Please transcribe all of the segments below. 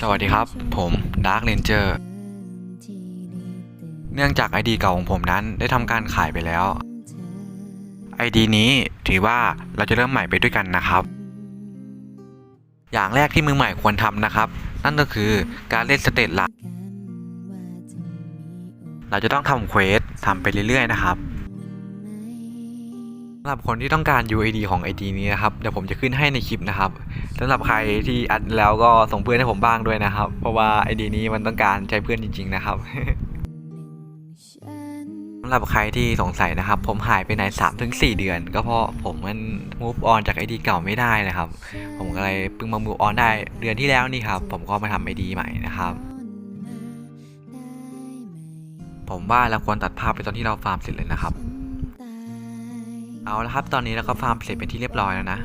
สวัสดีครับ ผม Dark Ranger เนื่องจาก ID เก่าของผมนั้นได้ทำการขายไปแล้ว ID นี้ถือว่าเราจะเริ่มใหม่ไปด้วยกันนะครับ อย่างแรกที่มือใหม่ควรทำนะครับ นั่นก็คือการเล่นสเตตหลัก เราจะต้องทำเควสทำไปเรื่อยๆนะครับำหรับคนที่ต้องการ UID ของ ID นี้นะครับ เดี๋ยวผมจะขึ้นให้ในคลิปนะครับสำหรับใครที่อัดแล้วก็ส่งเพื่อนให้ผมบ้างด้วยนะครับ เพราะว่า ID นี้มันต้องการใช้เพื่อนจริง ๆ นะครับสำหรับใครที่สงสัยนะครับ ผมหายไปไหน3ถึง4เดือน ก็เพราะผมมัน move on จาก ID เก่าไม่ได้นะครับ ผมก็เลยเพิ่งมา move on ได้เดือนที่แล้วนี่ครับ ผมก็มาทำ ID ใหม่นะครับผมว่าเราควรตัดภาพไปตอนที่เราฟาร์มเสร็จเลยนะครับ เอาละครับ ตอนนี้เราก็ฟาร์มเสร็จเป็นที่เรียบร้อยแล้วนะ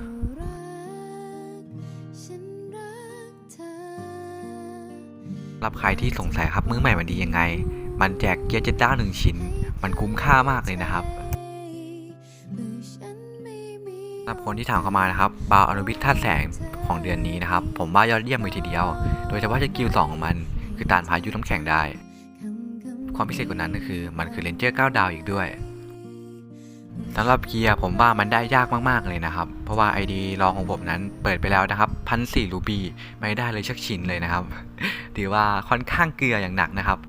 รับใครที่สงสัยครับ มือใหม่มันดียังไง มันแจกเกียร์เจ็ดด้าหนึ่งชิ้น มันคุ้มค่ามากเลยนะครับสำหรับคนที่ถามเข้ามานะครับบาวอนุวิทย์ธาตุแสงของเดือนนี้นะครับ ผมว่ายอดเยี่ยมเลยทีเดียว โดยเฉพาะสกิลสองของมัน คือตานพายุน้ำแข็งได้ ความพิเศษกว่านั้นก็คือ มันคือเลนเจอร์9ดาวอีกด้วย สำหรับเกียร์ผมว่ามันได้ยากมากๆเลยนะครับ เพราะว่า ID รองของผมนั้นเปิดไปแล้วนะครับพันสี่รูปีไม่ได้เลยชักชิ้นเลยนะครับ ถือว่าค่อนข้างเกลืออย่างหนักนะครับ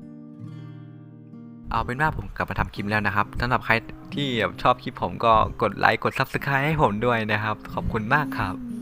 เอาเป็นว่าผมกลับมาทำคลิปแล้วนะครับสำหรับใครที่ชอบคลิปผมก็กดไลค์กด Subscribe ให้ผมด้วยนะครับ ขอบคุณมากครับ